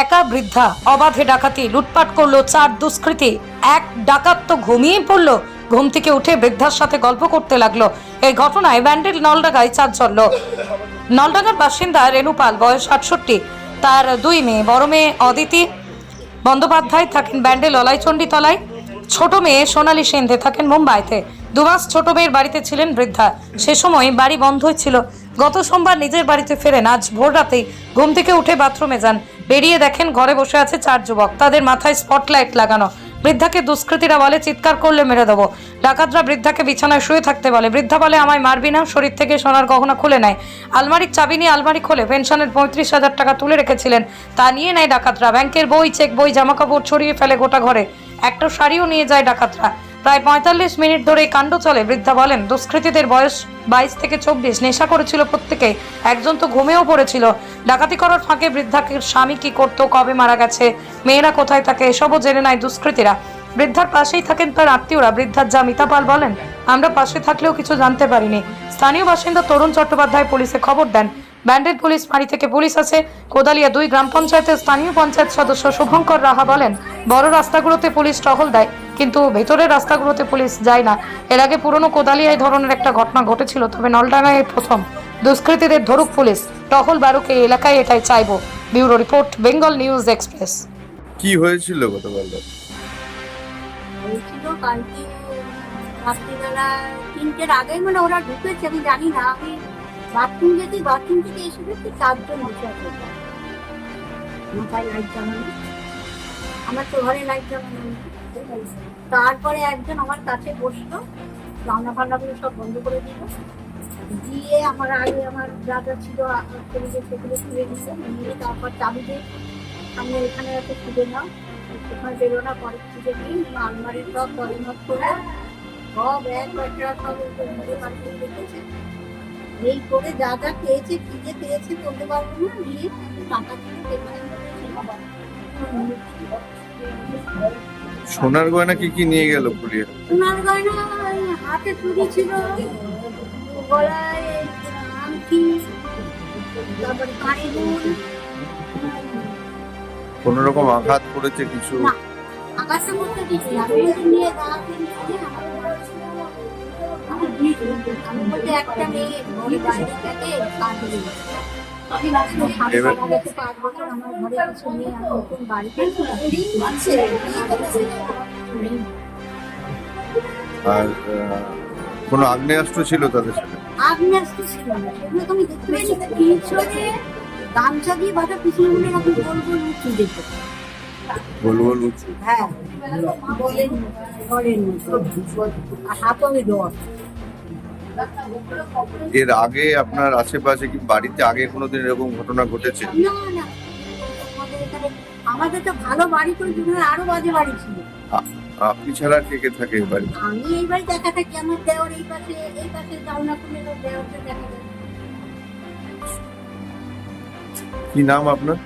একা বৃদ্ধা অবাধে ডাকাতি, লুটপাট করল চার দুষ্কৃতী। এক ডাকাত তো ঘুমিয়ে পড়ল। ঘুম থেকে উঠে বৃদ্ধার সাথে গল্প করতে লাগল। এই ঘটনায় ব্যান্ডেল নলডাঙ্গায় চাঞ্চল্য নলডাঙ্গার বাসিন্দা রেণুপাল বয়স আটষট্টি। তার দুই মেয়ে, বড় মেয়ে অদিতি বন্দ্যোপাধ্যায় থাকেন ব্যান্ডেল অলাইচণ্ডী তলায়। ছোট মেয়ে সোনালী সেন্ধে থাকেন মুম্বাইতে। দুমাস ছোট মেয়ের বাড়িতে ছিলেন বৃদ্ধা। সে সময় বাড়ি বন্ধই ছিল। গত সোমবার নিজের বাড়িতে ফেরেন। আজ ভোর রাতেই ঘুম থেকে উঠে বাথরুমে যান। বেরিয়ে দেখেন, ঘরে বসে আছে চার যুবক। তাদের মাথায় স্পটলাইট লাগানো। বৃদ্ধাকে দুষ্কৃতীরা বলে, চিৎকার করলে মেরে দেবো। ডাকাতরা বৃদ্ধাকে বিছানায় শুয়ে থাকতে বলে, বৃদ্ধা বলে, আমায় মারবি না, শরীর থেকে সোনার গহনা খুলে নেয়। আলমারির চাবি নিয়ে আলমারি খোলে, পেনশনের পঁয়ত্রিশ হাজার টাকা তুলে রেখেছিলেন, তা নিয়ে নেয় ডাকাতরা। ব্যাংকের বই, চেক বই জামা কাপড় ছড়িয়ে ফেলে গোটা ঘরে। একটা শাড়িও নিয়ে যায় ডাকাতরা। প্রায় পঁয়তাল্লিশ মিনিট ধরে এই কাণ্ড চলে, বৃদ্ধা বলেন। দুষ্কৃতীদের বয়স বাইশ থেকে চব্বিশ। নেশা করেছিল প্রত্যেকে। একজন তো ঘুমেও পড়েছিল। ডাকাতি করার ফাঁকে বৃদ্ধাকে স্বামী কি করতো, কবে মারা গেছে, মেয়েরা কোথায় থাকে, এসবও জেনে নেয় দুষ্কৃতীরা। বৃদ্ধার পাশেই থাকেন তার আত্মীয়রা। বৃদ্ধার যা মিতাপাল বলেন, আমরা পাশে থাকলেও কিছু জানতে পারিনি। স্থানীয় বাসিন্দা তরুণ চট্টোপাধ্যায় পুলিশে খবর দেন। ব্যান্ডেড পুলিশ ফাঁড়ি থেকে পুলিশ আছে কোদালিয়া দুই গ্রাম পঞ্চায়েতের স্থানীয় পঞ্চায়েত সদস্য শুভঙ্কর রাহা বলেন বড় রাস্তাগুলোতে পুলিশ টহল দেয় কিন্তু ভেতরের রাস্তাগুলোতে পুলিশ যায় না। এর আগে পুরনো কোদালিয়া এই ধরনের একটা ঘটনা ঘটেছিল তবে নলডাঙ্গায় প্রথম। দুষ্কৃতীদের ধরুক পুলিশ টহল বারুকে এই এলাকায় এটাই চাইব। Bureau report Bengal news express. কি হয়েছিল গতকাল? হয়েছিল কালকে রাত্রিবেলা তিনটের আগে মানে ওরা ঢুকেছে আমি জানি না। আমি বাথরুম যেতে বাথরুম থেকে এসে দেখি চারজন বসে আছে। মাথায় লাইট জ্বালানো। আমার তো ঘরে লাইট জ্বালানো তারপরে একজন আমার কাছে বসল রান্না ফান্নাগুলো সব বন্ধ করে দিল। দিয়ে আমার আগে আমার যা যা ছিল সেগুলো সেগুলো তুলে নিল নিয়ে তারপর চাবি দিয়ে আমি এখানে একটা খুঁজে নাও ওখানে বেরো না পরে খুঁজে নিই আলমারির সব পরিমাপ করে। সব এক কয়েকটা সব রেখেছে এই করে যা যা পেয়েছে কি যে পেয়েছে বলতে পারব না নিয়ে টাকা দিয়ে পেমেন্ট সোনার গয়না কি কি নিয়ে গেল পুলিশ সোনার গয়না হাতে চুরি ছিল গলায় আংটি তারপরে কানে দুল। কোন রকম আঘাত করেছে কিছু। আকাশের মধ্যে কিছু নিয়ে দাঁড়া একটা মেয়ে বাইরে থেকে কাজ এবার- আর কোনো আগ্নেয়াস্ত্র ছিল তাদের সাথে? আগ্নেয়াস্ত্র ছিল না। সেগুলো তো আমি দেখতে পাইনি পিছু যে গামছা দিয়ে বাঁধা পিছনে মনে এরকম গোল গোল মুখ দেখতে গোল গোল উঁচু? হ্যাঁ। বলেন ঘরের মতো আর আমি ডর এর আগে আপনার আশেপাশে কি বাড়িতে আগে কোনোদিন এরকম ঘটনা ঘটেছে? আমাদের তো ভালো বাড়ি করে আরও বাজে বাড়ি ছিল। আপনি ছাড়া কে কে থাকে এই বাড়িতে? আমি এই বাড়ি দেখা থাকি আমার এই পাশে এই পাশে দেখা যায়। কি নাম আপনার?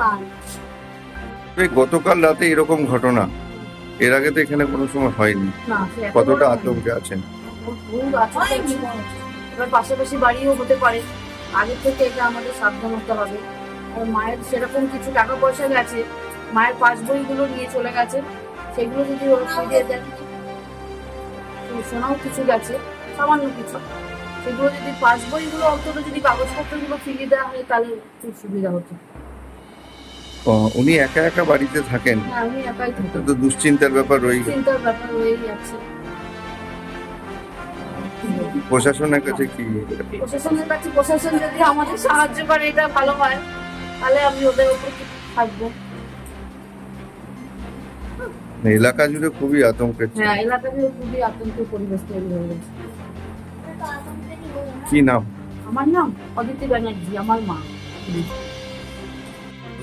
পাল। এই গতকাল রাতে এরকম ঘটনা। এর আগে তো এখানে কোনো সময় হয়নি। কতটা আতঙ্কে আছেন। এবার পাশাপাশি বাড়িও হতে পারে। আগে থেকে এটা আমাদের সাবধান হতে হবে। আর মায়ের সেরকম কিছু টাকা পয়সা গেছে মায়ের পাস বইগুলো নিয়ে চলে গেছে সেগুলো যদি ওরা ফিরিয়ে দেন সোনাও কিছু গেছে সামান্য কিছু। সেগুলো যদি পাস বইগুলো অন্তত যদি কাগজপত্রগুলো ফিরিয়ে দেওয়া হয় তাহলে খুব সুবিধা হতো। উনি একা একা বাড়িতে থাকেন? হ্যাঁ আমি একাই থাকি তো দুশ্চিন্তার ব্যাপার রয়ে চিন্তার ব্যাপার হয়েই যাচ্ছে প্রশাসনের কাছে কি? প্রশাসনের কাছে প্রশাসন যদি আমাদের সাহায্য করে এটা ভালো হয়। তাহলে আমি ওদের উপর থাকব? এলাকা জুড়ে খুবই আতঙ্কের হ্যাঁ এলাকা জুড়ে খুবই আতঙ্কের পরিবেশ তৈরি হয়ে গেছে। কি নাম? আমার নাম অদিতি ব্যানার্জি আমার মা।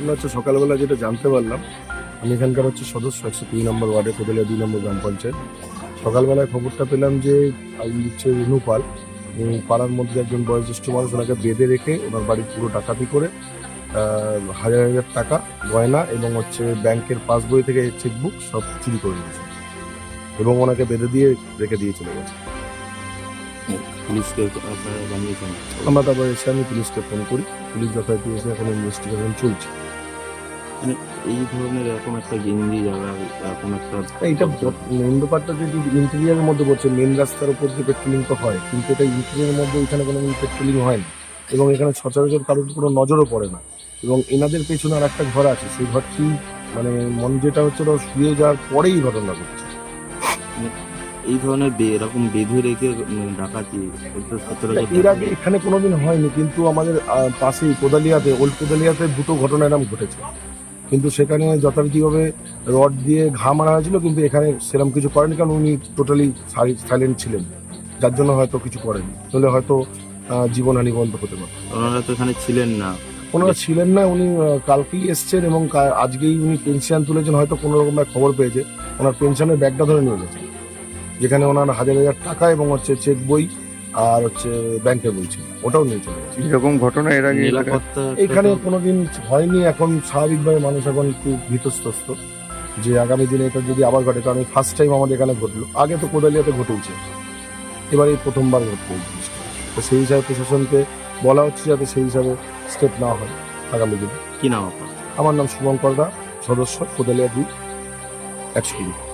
হচ্ছে সকালবেলা যেটা জানতে পারলাম আমি এখানকার হচ্ছে সদস্য একশো দুই নম্বর ওয়ার্ডে কোদালিয়া দুই নম্বর গ্রাম পঞ্চায়েত। সকালবেলায় খবরটা পেলাম যে হচ্ছে রেণু পাল উনি পাড়ার মধ্যে একজন বয়োজ্যেষ্ঠ মানুষ ওনাকে বেঁধে রেখে ওনার বাড়ি পুরো ডাকাতি করে হাজার হাজার টাকা গয়না এবং হচ্ছে ব্যাংকের পাসবই থেকে চেকবুক সব চুরি করে নিয়েছে এবং ওনাকে বেঁধে দিয়ে রেখে দিয়ে চলে গেছে। পুলিশকে আমরা তারপর এসে আমি পুলিশকে ফোন করি। পুলিশ যথাযথ এসে এখন ইনভেস্টিগেশন চলছে। মানে এই ধরনের এরকম একটা গেঞ্জি জায়গা এরকম একটা এইটা মেন ব্যাপারটা যদি ইন্টেরিয়ারের মধ্যে বলছে মেন রাস্তার উপর যে পেট্রোলিং তো হয় কিন্তু এটা ইন্টেরিয়ারের মধ্যে এখানে কোনো পেট্রোলিং হয় না এবং এখানে সচরাচর কারোর কোনো নজরও পড়ে না। এবং এনাদের পেছনে আর একটা ঘর আছে সেই ঘরটি মানে মন যেটা হচ্ছে ওরা শুয়ে যাওয়ার পরেই ঘটনা ঘটছে। এই ধরনের বে- এরকম বেঁধে রেখে উম, ডাকাতি এটা এর আগে এখানে কোনোদিন হয়নি কিন্তু আমাদের পাশেই কোদালিয়াতে ওল্ড কোদালিয়াতে দুটো ঘটনা এরকম ঘটেছে। কিন্তু সেখানে যথারীতিভাবে রড দিয়ে ঘা মারা হয়েছিল কিন্তু এখানে সেরকম কিছু করেনি কারণ উনি টোটালি সাইলেন্ট ছিলেন। যার জন্য হয়তো কিছু করেনি। তাহলে হয়তো জীবনহানি বন্ধ হতে পারে ওনারা তো এখানে ছিলেন না। ওনারা ছিলেন না উনি কালকেই এসছেন এবং আজকেই উনি পেনশন তুলেছেন হয়তো কোনো রকম এক খবর পেয়েছে। ওনার পেনশনের ব্যাগটা ধরে নিয়ে গেছে। যেখানে ওনার হাজার হাজার টাকা এবং হচ্ছে চেক বই আর হচ্ছে ব্যাংকে বই ছিল ওটাও নিয়ে চলে গেছে। এরকম ঘটনা এর আগে এখানে কোনোদিন হয়নি এখন স্বাভাবিকভাবে মানুষ এখন একটু ভীতস্তস্ত যে আগামী দিনে এটা যদি আবার ঘটে কারণ ফার্স্ট টাইম আমাদের এখানে ঘটলো। আগে তো কোদালিয়াতে ঘটেছে এবার এই প্রথমবার ঘটলো এই জিনিসটা। তো সেই হিসাবে প্রশাসনকে বলা হচ্ছে যাতে সেই হিসাবে স্টেপ নেওয়া হয় আগামী দিনে। কি নাম আপনার? আমার নাম শুভঙ্কর দা সদস্য কোদালিয়া দুই একশো কুড়ি